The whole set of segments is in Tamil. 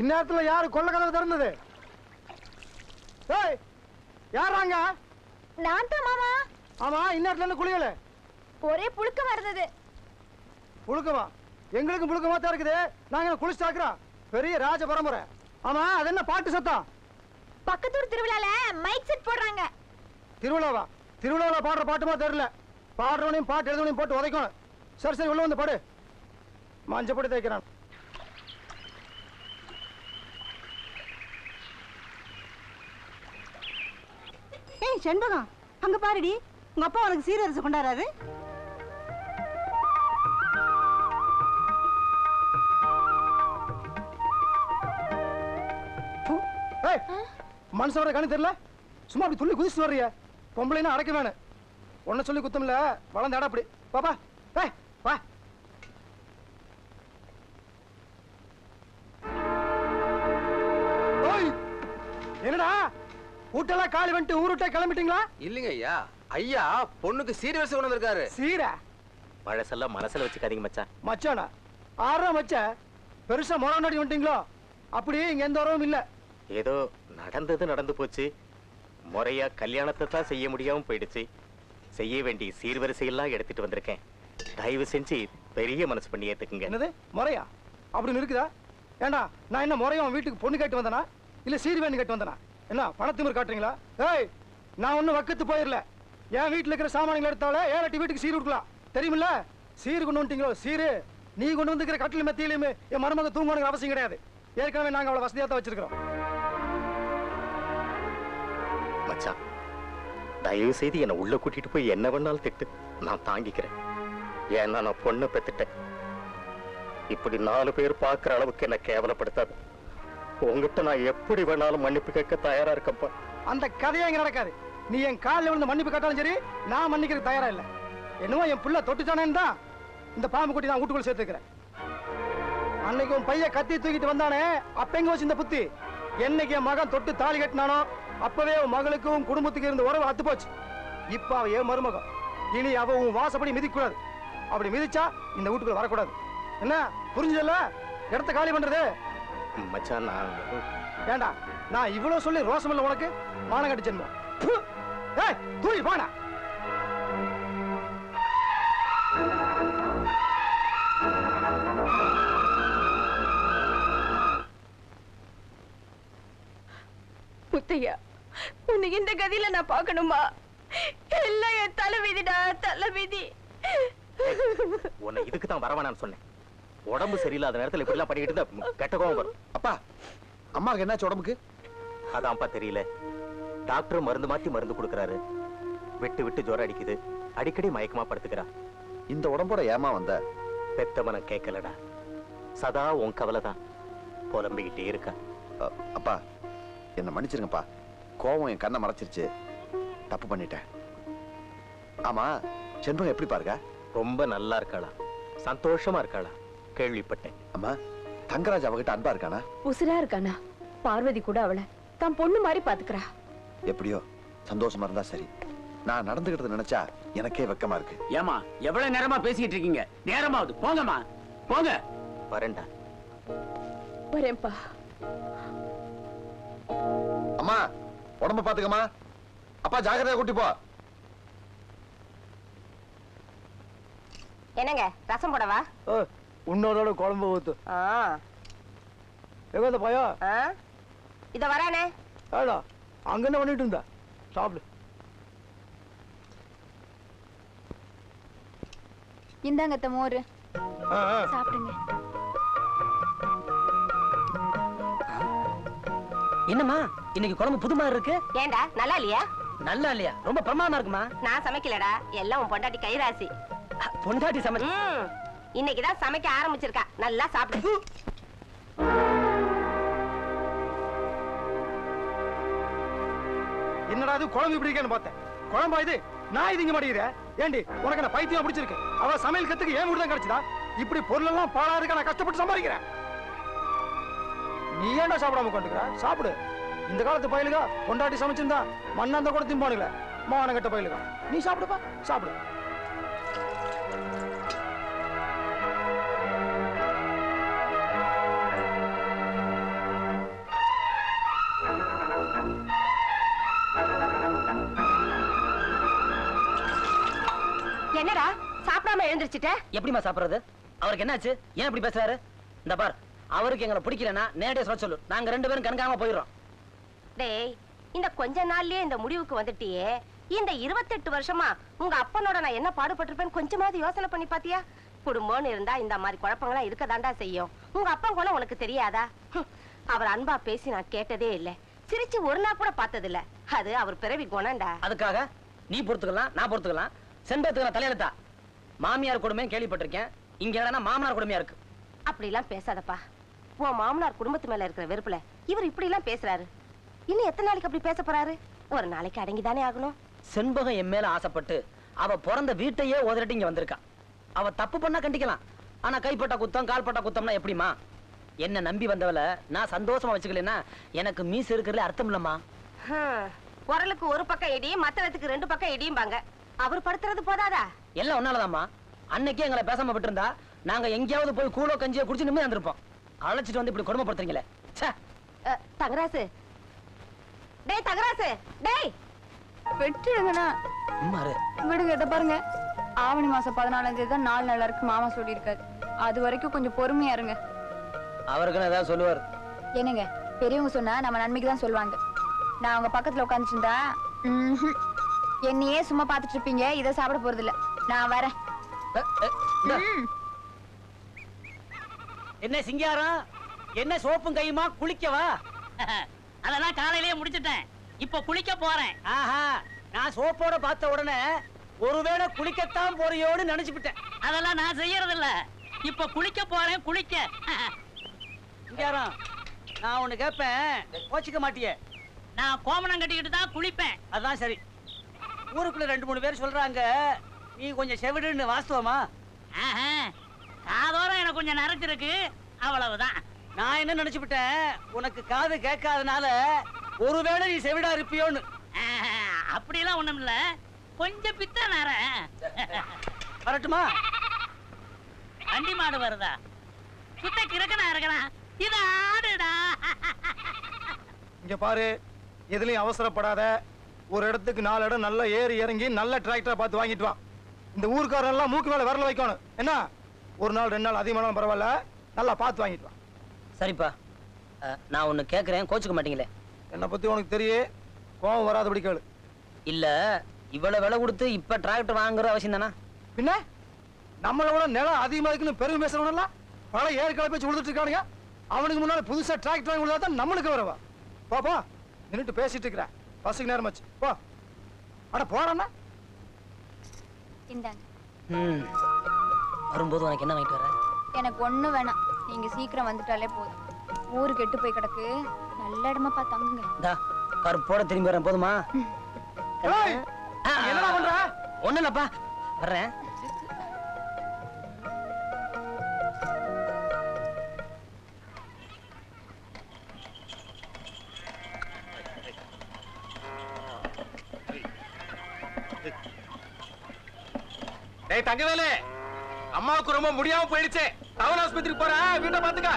இந்நேரத்துல யாரு கொள்ள கதவு திறந்தது? ஏய் யாராங்க நான் தான் மாமா. ஆமா இந்நேரத்துல என்ன குளியல. ஒரே புழுக்கம் வருது புழுக்கமா? எங்களுக்கும் புழுக்கமா தான் இருக்குது. நாங்க குளிச்சு தாக்குறோம் பெரிய ராஜ பரம்பரை. ஆமா அது என்ன பாட்டு சத்தம்? பக்கத்தூர் திருவிழால மைக் செட் போடுறாங்க. திருவிழாவா? திருவிழாவில் பாடுற பாட்டுமா தெரியல. பாடுறவனையும் பாட்டு எழுதவனையும் போட்டு உதைக்கணும். சரி சரி உள்ள வந்து பாடு. மஞ்சப்படி தைக்கிறான் ஏய் செண்பகம் அங்க பாருடி. உங்க அப்பா உனக்கு சீரரசு மனுஷன் வர கணக்கு தெரியல? சும்மா அப்படி துள்ளி குதிச்சு வர்றிய பொம்பளைன்னா அடக்க வேணும் உன்னை சொல்லி குத்தம் இல்ல வளர்ந்த இடம் அப்படி பாப்பா. ஏய் வா. வீட்டெல்லாம் காலி வந்துட்டு ஊருட்டே கிளம்பிட்டீங்களா? இல்லைங்க ஐயா. ஐயா பொண்ணுக்கு சீர்வரிசை கொண்டு வந்திருக்காரு. சீரா? பழசெல்லாம் மனசுல வச்சுக்காதீங்க மச்சான். மச்சானா? ஆறா மச்ச. பெருசா முறை நாடி வந்துட்டீங்களோ? அப்படி இங்க எந்த உறவும் இல்ல. ஏதோ நடந்தது நடந்து போச்சு. முறையா கல்யாணத்தை தான் செய்ய முடியாம போயிடுச்சு. செய்ய வேண்டிய சீர்வரிசையெல்லாம் எடுத்துட்டு வந்திருக்கேன். தயவு செஞ்சு பெரிய மனசு பண்ணி ஏத்துக்குங்க. என்னது? முறையா? அப்படின்னு இருக்குதா ஏண்டா நான் என்ன முறையா உன் வீட்டுக்கு பொண்ணு கேட்டு வந்தனா? இல்ல சீர் வேணும் கேட்டு வந்தனா? என்ன பணத்திமிர் காட்டுறீங்களா? ஏய் நான் ஒன்னும் வக்கத்து போயிடல என் வீட்டுல இருக்கிற சாமான்கள் எடுத்தாலே ஏழட்டி வீட்டுக்கு சீர் கொடுக்கலாம். தெரியுமில்ல? சீர் கொண்டு வந்துட்டீங்களோ சீரு. நீ கொண்டு வந்துக்கிற கட்டில் மெத்தியிலுமே என் மருமக தூங்கணுங்கிற அவசியம் கிடையாது. ஏற்கனவே நாங்க அவ்வளோ வசதியாக தான் வச்சிருக்கிறோம். மச்சான் தயவு செய்து என்னை உள்ள கூட்டிட்டு போய் என்ன வேணாலும் திட்டு. நான் தாங்கிக்கிறேன். ஏன்னா நான் பொண்ணை பெத்துட்டேன். இப்படி நாலு பேர் பார்க்குற அளவுக்கு என்ன கேவலப்படுத்தாது. உங்ககிட்ட நான் எப்படி வேணாலும் மன்னிப்பு கேட்க தயாரா இருக்கப்பா அந்த கதையே இங்க நடக்காது. நீ என் காலில் விழுந்து மன்னிப்பு கேட்டாலும் சரி நான் மன்னிக்கிறதுக்கு தயாரா இல்ல. என்னவோ என் புள்ள தொட்டுச்சானேன்னு தான் இந்த பாம்பு குட்டி நான் வீட்டுக்குள்ள சேர்த்துக்கிறேன். அன்னைக்கு உன் பையன் கத்தி தூக்கிட்டு வந்தானே அப்ப எங்க வச்சு இந்த புத்தி? என்னைக்கு என் மகன் தொட்டு தாலி கட்டினானோ அப்பவே உன் மகளுக்கும் குடும்பத்துக்கு இருந்த உறவு அத்து போச்சு. இப்ப அவ என் மருமகம்? இனி அவ உன் வாசப்படி மிதிக்கூடாது அப்படி மிதிச்சா இந்த வீட்டுக்குள்ள வரக்கூடாது. என்ன? புரிஞ்சதில்ல? இடத்த காலி பண்றது? மச்சான் நான் ஏண்டா நான் இவ்வளவு சொல்லி ரோசம் இல்ல உனக்கு? மானம் கட்டி ஜென்மம்! ஏய் தூய் போனா முத்தையா உன்னை இந்த கதியில நான் பார்க்கணுமா? எல்லாம் என் தலைவிதிடா தலைவிதி. உன்னை இதுக்கு தான் வரவேணான்னு சொன்னேன். உடம்பு சரியில்லாத நேரத்துல இப்படி எல்லாம் பண்ணிக்கிட்டு இருந்தா கெட்ட கோவம் வரும். அப்பா. அம்மாவுக்கு என்னாச்சு உடம்புக்கு? அதான்ப்பா தெரியல. டாக்டர் மருந்து மாத்தி மருந்து கொடுக்கறாரு. விட்டு விட்டு ஜுரம் அடிக்குது. அடிக்கடி மயக்கமா படுத்துக்கிறா. இந்த உடம்போட ஏமா வந்த? பெத்தவன கேட்கலடா சதா உன் கவலை தான் புலம்பிக்கிட்டே இருக்கா. அப்பா என்ன மன்னிச்சிருங்கப்பா. கோவம் என் கண்ணை மறைச்சிருச்சு. தப்பு பண்ணிட்டேன். ஆமா செண்பகம் எப்படி பாருங்க? ரொம்ப நல்லா இருக்காளா. சந்தோஷமா இருக்காளா. கேள்விப்பட்டேன். அம்மா. தங்கராஜ் அவகிட்ட அன்பா இருக்கானா? உசுரா இருக்கானா? பார்வதி கூட அவளை தான் பொண்ணு மாதிரி பாத்துக்கிறா எப்படியோ? சந்தோஷமா இருந்தா சரி. நான் நடந்துக்கிட்டது நினைச்சா எனக்கே வெக்கமா இருக்கு. ஏமா எவ்வளவு நேரமா பேசிக்கிட்டு இருக்கீங்க? நேரமாவது. போங்கம்மா. போங்க. வரேன்டா. வரேன்ப்பா. அம்மா உடம்ப பாத்துக்கம்மா. அப்பா ஜாக்கிரதையா கூட்டி போ. என்னங்க ரசம் போடவா? உன்னோட குழம்பு ஊத்து. ஆ. எங்க இந்த பையன்? ஆ. இத வரானே. ஏடா அங்க என்ன பண்ணிட்டு இருந்தா. சாப்பிடு. இந்தாங்க மோரு. ஆ, ஆ. சாப்பிடுங்க. என்னம்மா இன்னைக்கு குழம்பு புது மாதிரி இருக்கு? ஏண்டா நல்லா இல்லையா? நல்லா இல்லையா? ரொம்ப பிரமாதமா இருக்குமா? நான் சமைக்கலடா. எல்லாம் உன் பொண்டாட்டி கைராசி. பொண்டாட்டி சமைச்சு ம். இன்னைக்குதான் சமைக்க ஆரம்பிச்சிருக்கா. நல்லா சாப்பிடு. என்னடா இது குழம்பு இப்படி இருக்கேன்னு பார்த்தேன். குழம்பா இது? நான் இது இங்க மாட்டேங்கிறேன் ஏண்டி உனக்கு என்ன பைத்தியம் பிடிச்சிருக்கேன் அவ சமையல் கத்துக்கு ஏன் தான் கிடைச்சதா? இப்படி பொருள் எல்லாம் பாழா இருக்க நான் கஷ்டப்பட்டு சம்பாதிக்கிறேன். நீ ஏன்டா சாப்பிடாம உட்காந்துக்கிற? சாப்பிடு. இந்த காலத்து பயிலுகா கொண்டாட்டி சமைச்சிருந்தா மண்ணாந்த கூட திம்பானுங்களே. மானங்கட்ட பயிலுகா. நீ சாப்பிடுப்பா. சாப்பிடு. எழுந்திருச்சிட்ட. சாப்பிடுறது? அவருக்கு என்னாச்சு? ஏன் இப்படி பேசுறாரு? இந்த பார் அவருக்கு எங்களை பிடிக்கலன்னா நேரடியா சொல்ல சொல்லு. நாங்க ரெண்டு பேரும் கணக்காம போயிடுறோம். டேய் இந்த கொஞ்ச நாள்லயே இந்த முடிவுக்கு வந்துட்டியே. இந்த இருபத்தெட்டு வருஷமா உங்க அப்பனோட நான் என்ன பாடுபட்டிருப்பேன்னு கொஞ்சமாவது யோசனை பண்ணி பாத்தியா? குடும்பம்னு இருந்தா இந்த மாதிரி குழப்பங்களாம் இருக்கதாண்டா செய்யும். உங்க அப்பா குணம் உனக்கு தெரியாதா? அவர் அன்பா பேசி நான் கேட்டதே இல்ல. சிரிச்சு ஒரு நாள் கூட பார்த்தது இல்ல அது அவர் பிறவி குணம்டா. அதுக்காக நீ பொறுத்துக்கலாம் நான் பொறுத்துக்கலாம். செண்பத்துக்கு தலையெழுத்தா? மாமியார் கொடுமை கேள்விப்பட்டிருக்கேன். இங்க என்னன்னா மாமனார் கொடுமையா இருக்கு. அப்படிலாம் பேசாதப்பா. உன் மாமனார் குடும்பத்து மேல இருக்கிற வெறுப்புல இவர் இப்படி எல்லாம் பேசுறாரு. இன்னும் எத்தனை நாளைக்கு அப்படி பேச போறாரு? ஒரு நாளைக்கு அடங்கிதானே ஆகணும். செண்பகம் என் மேல ஆசைப்பட்டு அவ பிறந்த வீட்டையே உதறிட்டு இங்க வந்திருக்கா. அவ தப்பு பண்ணா கண்டிக்கலாம். ஆனா கைப்பட்ட குத்தம் கால்பட்ட குத்தம்னா எப்படிமா என்ன நம்பி வந்தவள நான் சந்தோஷமா வச்சுக்கலன்னா எனக்கு மீசு இருக்கிறதுல அர்த்தம் இல்லம்மா. குரலுக்கு ஒரு பக்கம் இடி மத்தளத்துக்கு ரெண்டு பக்கம் இடியும்பாங்க. அவர் படுத்துறது போதாதா? எல்லாம் ஒன்னாலதாம்மா அன்னைக்கே எங்களை பேசாம விட்டுருந்தா நாங்க எங்கேயாவது போய் கூழோ கஞ்சியோ குடிச்சு நிம்மதி வந்திருப்போம் அழைச்சிட்டு வந்து இப்படி கொடுமைப்படுத்துறீங்களே தங்கராசு. டேய் தங்கராசு. டேய். வெற்றிடுங்கண்ணா அம்மாரு விடுங்க இதை பாருங்க. ஆவணி மாசம் பதினாலாம் தேதி தான் நாலு நல்லா இருக்கு மாமா சொல்லியிருக்காரு. அது வரைக்கும் கொஞ்சம் பொறுமையா இருங்க. அவருக்குன்னு ஏதாவது சொல்லுவார். என்னங்க பெரியவங்க சொன்னா நம்ம நன்மைக்கு தான் சொல்லுவாங்க. நான் அவங்க பக்கத்துல ம்ஹும். என்னையே சும்மா பார்த்துட்டு இருப்பீங்க இதை சாப்பிட போறது இல்ல நான் வரேன். என்ன சிங்காரம்? என்ன சோப்பும் கையுமா? குளிக்கவா? அதெல்லாம் காலையிலேயே முடிச்சிட்டேன். இப்போ குளிக்க போறேன். ஆஹா நான் சோப்போட பார்த்த உடனே ஒருவேளை குளிக்கத்தான் போறியோன்னு நினைச்சுக்கிட்டேன் அதெல்லாம் நான் செய்யறது இல்ல இப்போ குளிக்க போறேன் குளிக்க. சிங்காரம் நான் ஒண்ணு கேட்பேன் கோச்சிக்க மாட்டியே. நான் கோமணம் கட்டிக்கிட்டு தான் குளிப்பேன். அதான் சரி. ஊருக்குள்ள ரெண்டு மூணு பேர் சொல்றாங்க. நீ கொஞ்சம் செவிடுன்னு வாஸ்தவமா? ஆஹா, காதோரம் எனக்கு கொஞ்சம் நரைச்சிருக்கு அவ்வளவுதான். நான் என்ன நினைச்சுக்கிட்டேன் உனக்கு காது கேட்காதனால ஒருவேளை நீ செவிடா இருப்பியோன்னு. ஆஹா, அப்படியெல்லாம் ஒண்ணும் இல்ல. கொஞ்சம் பித்த நர. வரட்டுமா? வண்டி மாடு வருதா? சுத்த கிறுக்கனா இருக்கிறான் இது ஆடுடா. இங்க பாரு எதுலயும் அவசரப்படாத. ஒரு இடத்துக்கு நாலு இடம் நல்லா ஏறி இறங்கி நல்ல டிராக்டரா பார்த்து வாங்கிட்டு வா. இந்த ஊர்க்காரன் எல்லாம் மூக்கு மேல விரல வைக்கணும். என்ன? ஒரு நாள் ரெண்டு நாள் அதிகமானாலும் பரவாயில்ல. நல்லா பார்த்து வாங்கிட்டு வா. சரிப்பா. நான் ஒண்ணு கேக்குறேன். கோச்சுக்க மாட்டீங்களே? என்னை பத்தி உனக்கு தெரியும் கோவம் வராதபடி கேளு. இல்ல இவ்வளவு விலை கொடுத்து இப்ப டிராக்டர் வாங்குற அவசியம் தானா? பின்ன? நம்மளை விட நிலம் அதிகமா இருக்குன்னு பெருமை பேசுறவனெல்லாம் பல ஏற்கனவே பேச்சு விழுந்துட்டு இருக்கானுங்க. அவனுக்கு முன்னாடி புதுசா டிராக்டர் வாங்கி விழுந்தா தான் நம்மளுக்கு வரவா. போ போ. நின்னுட்டு பேசிட்டு இருக்கிற பஸ்ஸுக்கு நேரம் ஆச்சு. போ. அட போறேன்னா? இந்தாங்க. ம். வரும்போது உனக்கு என்ன வாங்கிட்டு வர? எனக்கு ஒண்ணு வேணாம். நீங்க சீக்கிரம் வந்துட்டாலே போதும். ஊரு கெட்டு போய் கிடக்கு. நல்ல இடமா பார்த்து தங்குங்க. இந்தா கருப்போட திரும்பி வரேன். போதுமா? ஏய், என்னடா பண்ற? ஒண்ணு இல்லப்பா. வர்றேன். டேய் தங்கவேலு. அம்மாவுக்கு ரொம்ப முடியாம போயிடுச்சு. டவுன் ஆஸ்பத்திரிக்கு போறேன் வீட்டை பாத்துக்க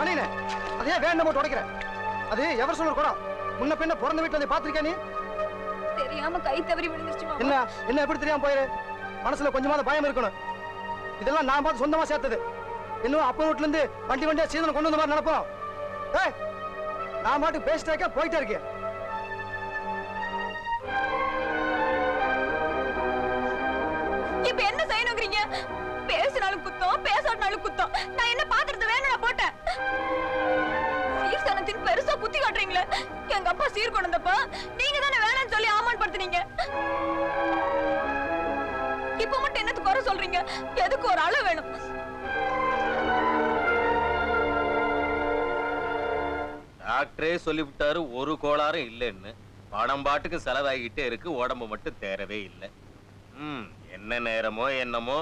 அண்ணே அது ஏன் அது எவர் சொல்லுற குடம் முன்ன பின்ன பிறந்த வீட்டுல வந்து பாத்திருக்கா நீ? தெரியாம கை தவறி விழுந்துருச்சு. என்ன என்ன எப்படி தெரியாம போயிரு? மனசுல கொஞ்சமாவது பயம் இருக்கணும். இதெல்லாம் நான் பார்த்து சொந்தமா சேர்த்தது. இன்னும் அப்பா வீட்டுல இருந்து வண்டி வண்டியா சீதனம் கொண்டு வந்த மாதிரி நினைப்போம். ஏய் நான் பாட்டுக்கு பேசிட்டே இருக்கேன், போயிட்டே இருக்கேன். எங்க அப்பா சீர் கொண்டு வந்தப்ப நீங்க தானே வேணாம்னு சொல்லி ஆமான்படுத்துனீங்க இப்ப மட்டும் என்னத்துக்கு குறை சொல்றீங்க? எதுக்கு ஒரு அளவு வேணும்? டாக்டரே சொல்லிவிட்டாரு ஒரு கோளாறும் இல்லைன்னு. படம் பாட்டுக்கு செலவாகிட்டே இருக்கு உடம்பு மட்டும் தேரவே இல்லை. ம் என்ன நேரமோ என்னமோ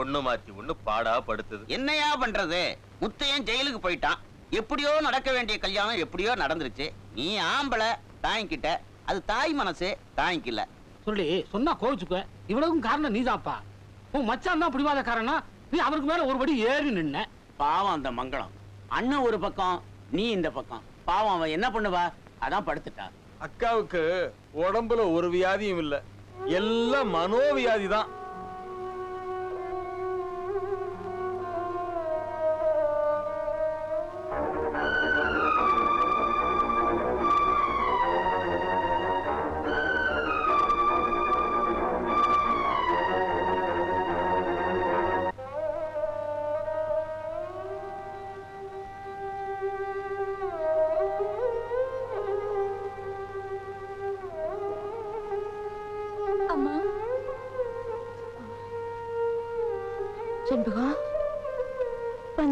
ஒண்ணு மாத்தி ஒண்ணு பாடா படுத்துது. என்னையா பண்றது? முத்தையன் ஜெயிலுக்கு போயிட்டான். எப்படியோ நடக்க வேண்டிய கல்யாணம் எப்படியோ நடந்துருச்சு. நீ ஆம்பளை தாங்கிக்கிட்ட அது தாய் மனசு தாங்கிக்கல சொல்லி சொன்னா கோவிச்சுக்க இவ்வளவுக்கும் காரணம் நீதான்ப்பா உன் மச்சான் தான் பிடிவாதக்காரனா? நீ அவருக்கு மேல ஒரு படி ஏறி நின்ன. பாவம் அந்த மங்களம். அண்ணன் ஒரு பக்கம் நீ இந்த பக்கம். பாவம் அவன் என்ன பண்ணுவா? அதான் படுத்துட்டா. அக்காவுக்கு உடம்புல ஒரு வியாதியும் இல்ல. எல்லாம் மனோவியாதி தான்.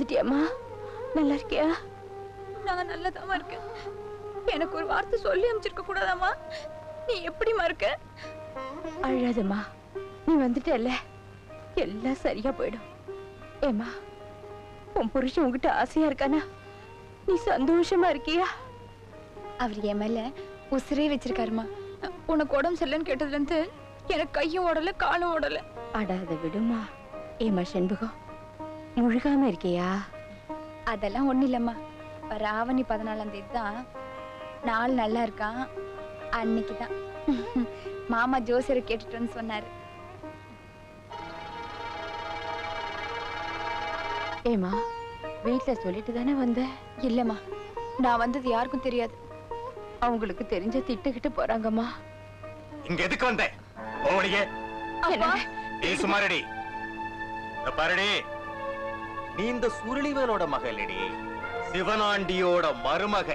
வந்துட்டியாம்மா நல்லா இருக்கியா? நான் நல்லதாம்மா இருக்கேன். எனக்கு ஒரு வார்த்தை சொல்லி அமைச்சிருக்க கூடாதாம்மா? நீ எப்படிம்மா இருக்க? அழாதம்மா. நீ வந்துட்டல்ல. எல்லாம் சரியா போயிடும். ஏம்மா உன் புருஷன் உன்கிட்ட ஆசையா இருக்கானா? நீ சந்தோஷமா இருக்கியா? அவர் என் மேல உசிரே வச்சிருக்காருமா உனக்கு உடம்பு சரியில்லைன்னு கேட்டதுல இருந்து எனக்கு கையும் ஓடல காலும் ஓடல. அடாத விடுமா ஏமா செண்பகம்? முழுகாம இருக்கியா? அதெல்லாம் ஒண்ணு இல்லம்மா. வர ஆவணி பதினாலாம் தேதி தான் நாள் நல்லா இருக்கான் அன்னைக்கு தான் மாமா ஜோசியரை கேட்டுட்டு வந்து சொன்னாரு. ஏமா வீட்ல சொல்லிட்டு தானே வந்த? இல்லம்மா நான் வந்தது யாருக்கும் தெரியாது. அவங்களுக்கு தெரிஞ்ச திட்டுக்கிட்டு போறாங்கம்மா. இங்க எதுக்கு வந்த? போவடியே. நீ சுமாரடி. இந்த பாருடி. நீ இந்த சுருளிவனோட மகளடி சிவனாண்டியோட மருமக.